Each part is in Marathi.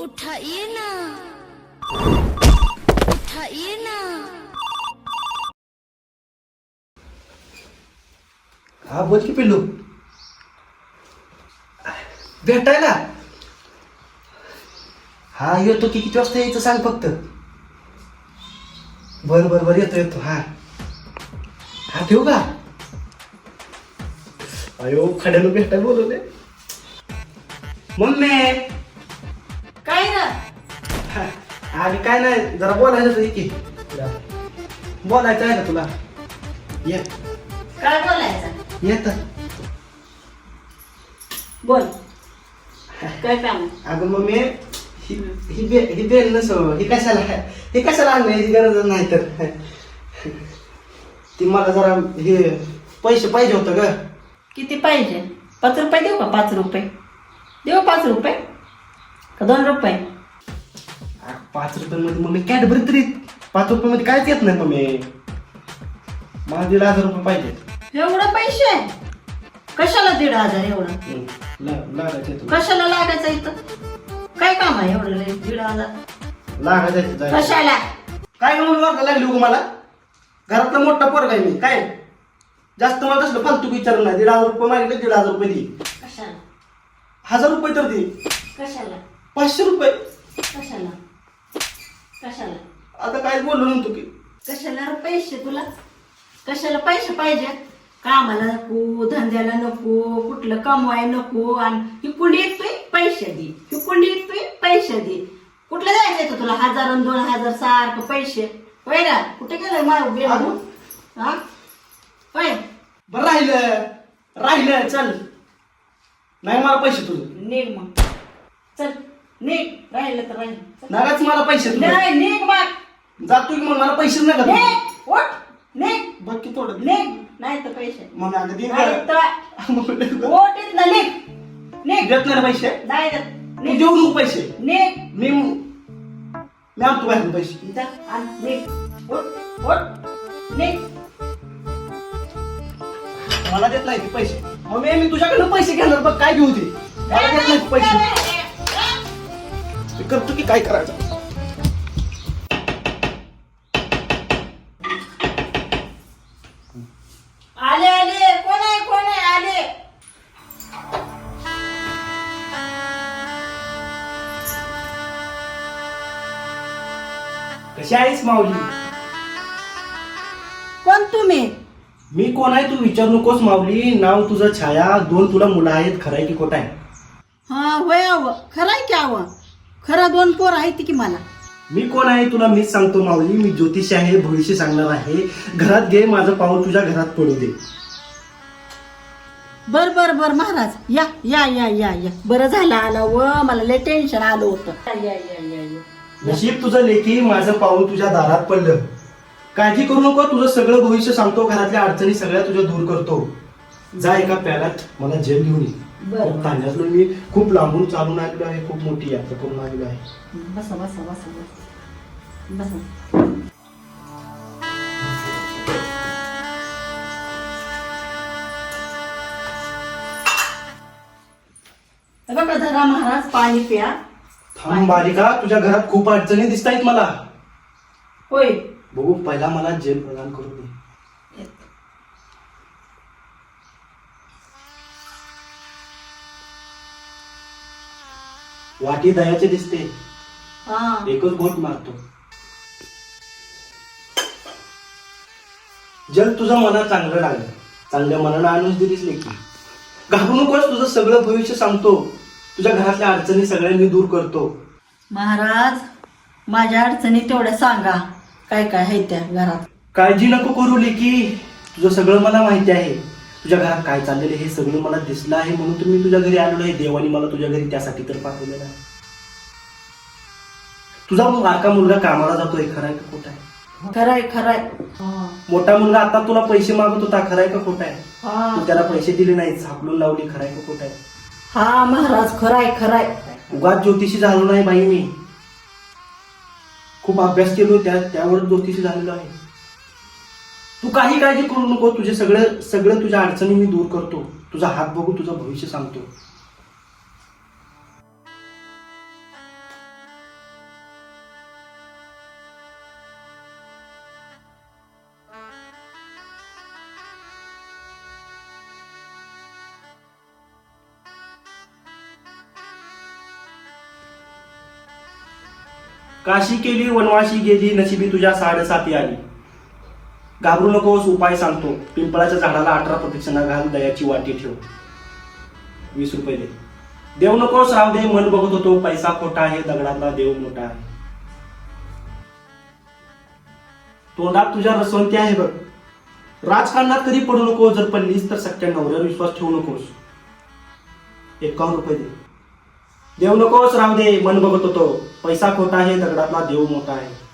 उठाइए ना उठाइए ना हा बोल की पिल्लू. भेटायला? हा येतो की किती वाजता यायचं सांग फक्त. बर बर बर येतो येतो हा. हा ठेवू का? अयो खड्यानं भेटाय बोलवले मम्मी! हा, आणि काय नाही जरा बोलायचं होतं की बोलायचं आहे ना तुला. ये. काय बोलायचं? येत बोल. काय काम? अगं मम्मी ही ही बे ही बेल नसो ही कशाला हे कशाला आणलं ही गरज नाही तर. ती मला जरा हे पैसे पाहिजे होतं ग. किती पाहिजे? पाच रुपये देऊ का? पाच रुपये. देऊ पाच रुपये? का दोन रुपये? अगं, पाच रुपयामध्ये मम्मी कॅडबरी तरी पाच रुपयामध्ये कायच येत नाही मम्मी. मला दीड हजार रुपये पाहिजे एवढं पैसे? कशाला दीड हजार एवढं? लागायचे. कशाला लागायचं इथं? काय काम आहे एवढं लय? दीड हजार? लागायचे. कशाला? काय म्हणून वर्ग लागली उगं मला? घरातला मोठा पोरगा आहे मी. काय? जास्त मला तसलं फालतू विचारलं नाही. दीड हजार रुपये मागितले दीड हजार रुपये दे कशाला? हजार रुपये तर दे. कशाला? पाचशे रुपये. कशाला? कशाला? आता काय बोललो नव्हतो की. कशाला रे पैसे तुला? कशाला पैसे पाहिजे? कामाला नको धंद्याला नको कुठलं कमवाय नको आणि ही कुंडी येतोय पैसे दे ही कुंडी येतोय पैसे दे. कुठलं जायचंय का तुला? हजार आणि दोन हजार सारखं पैसे. होय ना? कुठे गेलं मारू गेलो हा? होय. बरं राहिलं. राहिलं. चल. नाही मला पैसे तुझे. निघ मग. चल. निघ. राहिलं तर राहिलं. नगाच मला पैसे नाही मग जातो की मग मला पैसेच नाही का निघ. उठ. निघ. बघ की थोडं. नाही तर पैसे. मग नाही. तर देत ना नाही ना पैसे? नाही देत. तू देऊ नको पैसे. मी मी आणतो बाहेर पैसे. जा, आण, निघ. उठ. उठ. निघ. मला देत नाही ते पैसे. मग मी मी तुझ्याकडनं पैसे घेणार. बघ काय घेऊ ते. मला देत नाही ते पैसे करतो की काय करायचं? आले आले. कोण आहे कोण आहे? आले. कशी आहेस माऊली? कोण तुम्ही? मी कोण आहे तू विचारू नकोस माऊली. नाव तुझं छाया. दोन तुला मुलं आहेत. खरं आहे की खोटं आहे? हा होय आव खरं आहे की आव खरं दोन पोर आहेत की मला? मी कोण आहे? तुला मीच सांगतो माऊली. मी ज्योतिषी आहे भविष्य सांगणार आहे. घरात घे माझं पाऊल तुझ्या घरात पडू दे. बर बर बर महाराज. या या या या या. बरं झालं आला व मला लय टेन्शन आलं होतं. या या या या नशीब तुझं लेखी माझं पाऊल तुझ्या दारात पडलं. काळजी करू नको तुझं सगळं भविष्य सांगतो. घरातल्या अडचणी सगळ्या तुझ्या दूर करतो. जा एका प्यालात मला जेल घेऊन ये. खूप ठाण्यातून मी खूप लांबून चालून आलेलो आहे खूप मोठी यात्रा करून आलेलो आहे. बसा बसा बसा बसा. बसा. बघा जरा महाराज पाणी प्या. थांब बालिका तुझ्या घरात खूप अडचणी दिसत आहेत मला. होय. बघू पहिला मला जेल प्रदान करू दे वाटी दयाचे दिसते. हा. एकच घोट मारतो. जग तुझं मनात चांगलं लागलं. चांगल्या मनानं आणून दिलीस लेखी घाबरू नकोस तुझं सगळं भविष्य सांगतो. तुझ्या घरातल्या अडचणी सगळ्या मी दूर करतो. महाराज माझ्या अडचणी तेवढ्या सांगा. काय काय आहे त्या घरात? काळजी नको करू लेकी. तुझं सगळं मला माहिती आहे. तुझ्या घरात काय चाललेलं हे सगळं मला दिसलं आहे म्हणून मी तुझ्या घरी आलेलो आहे. देवाने मला तुझ्या घरी त्यासाठी तर पाठवलेलं आहे. तुझा बारका मुलगा कामाला जातोय खरं आहे का खोटा आहे? खरंय खरंय. मोठा मुलगा आता तुला पैसे मागत होता खरं आहे का खोटा आहे? हा. तू त्याला पैसे दिले नाहीत झापलून लावली खरं आहे का खोटा आहे? हा महाराज खराय खराय. उगाच ज्योतिषी झालो नाही बाई मी. खूप अभ्यास केलो त्या त्यावर ज्योतिषी झालेलो आहे. तू काही काळजी करू नको तुझे सगळं सगळं तुझ्या अडचणी मी दूर करतो. तुझा हात बघू तुझं भविष्य सांगतो. काशी केली वनवाशी गेली नशिबी तुझ्या साडेसाती आली. घाबरू नकोस उपाय सांगतो. पिंपळाच्या झाडाला अठरा प्रदक्षिणा घाल दयाची वाटी ठेव. वीस रुपये दे. देव नकोस राव दे मन बघत होतो पैसा खोटा आहे दगडातला देव मोठा आहे. तोंडात तुझ्या रसवंती आहे बघ. राजकारणात कधी पडू नको जर पडलीस तर सख्या नवऱ्यावर विश्वास ठेवू नकोस. एकावन्न रुपये दे. देव नकोस राहू दे मन बघत होतो पैसा खोटा आहे दगडातला देव मोठा आहे.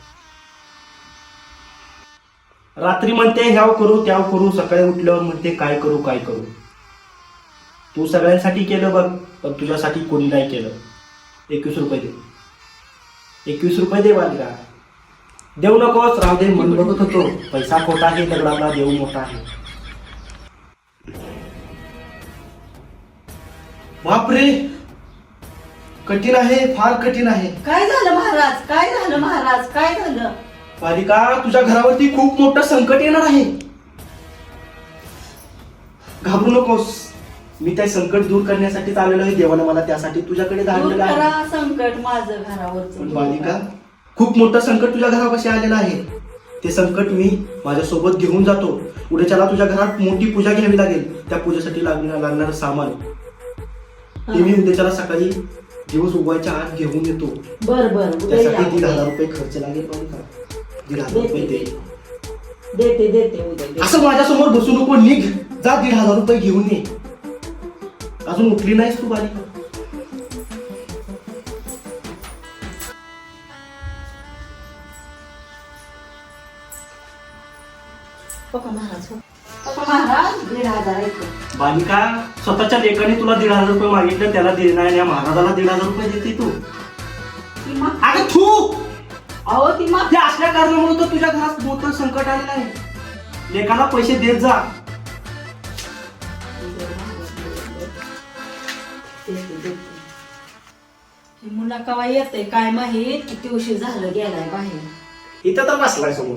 रात्री म्हणते ह्याव करू त्याव करू सकाळी उठल्यावर म्हणते काय करू काय करू? तू सगळ्यांसाठी केलं बघ पण तुझ्यासाठी कोणी नाही केलं. एकवीस रुपये दे. एकवीस रुपये दे बालिका. देऊ नकोस राहू दे मन बघत होतो. पैसा खोटा आहे दगडाला देऊ मोठा आहे. बापरे! कठीण आहे फार कठीण आहे. काय झालं महाराज? काय झालं महाराज? काय झालं? बालिका तुझ्या घरावरती खूप मोठं संकट येणार आहे. घाबरू नकोस. मी त्या संकट दूर करण्यासाठीच आलेलो आहे. देवानं मला त्यासाठी तुझ्याकडे दूर धाडलेलं आहे. करा संकट माझं पण घरावरचं बालिका खूप मोठं संकट तुझ्या घरापाशी आलेलं आहे. ते संकट मी माझ्यासोबत घेऊन जातो. उद्याच्याला तुझ्या घरात मोठी पूजा घ्यावी लागेल. त्या पूजेसाठी लागणार लागणारं सामान. ते मी उद्याच्याला सकाळी दिवस उगवायच्या आत घेऊन येतो. बर बर. उद्या त्यासाठी. दीड हजार रुपये खर्च लागेल बालिका. दीड हजार रुपये दे देते देते उद्या देते. असं माझ्यासमोर बसू नको निघ. जा दीड हजार रुपये घेऊन ये. अजून उठली नाहीस तू बालिका हो का महाराज हो. का महाराज दीड हजार ऐकू बालिका स्वतःच्या लेखाने तुला दीड हजार रुपये मागितले त्याला देणार या महाराजाला दीड हजार रुपये देते तू. अगं तू अहो ती मा ते असल्या कारणामुळे तर तुझ्या घरात मोठं संकट आलेलं आहे. लेखाला पैसे देत जा. हे मुला कवा येते काय माहीत? किती उशीर झालं गेलाय बाहेर. इथं तर बसलाय समोर.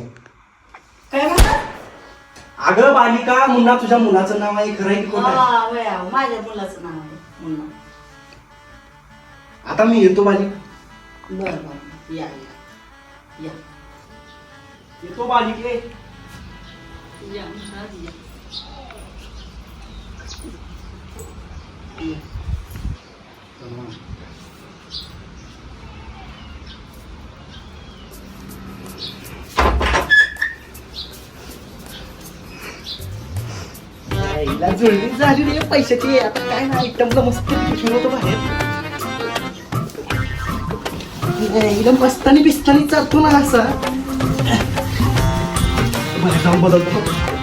काय म्हणा अगं बालिका मुन्ना तुझ्या मुलाचं नाव आहे खरं आहे की खोटं आहे? हा वया माझ्या मुलाचं नाव आहे मुन्ना. आता मी येतो बालिका. बर बर. या या. या। येतो बालिके या महाराज या। जुळणी झाली रे पैशाची. आता काय ना आयटमला मस्त घेऊन होतो बाहेर. एकदम मस्तानी बिस्तानी चालतो ना असा बरं जाऊन बदलतो.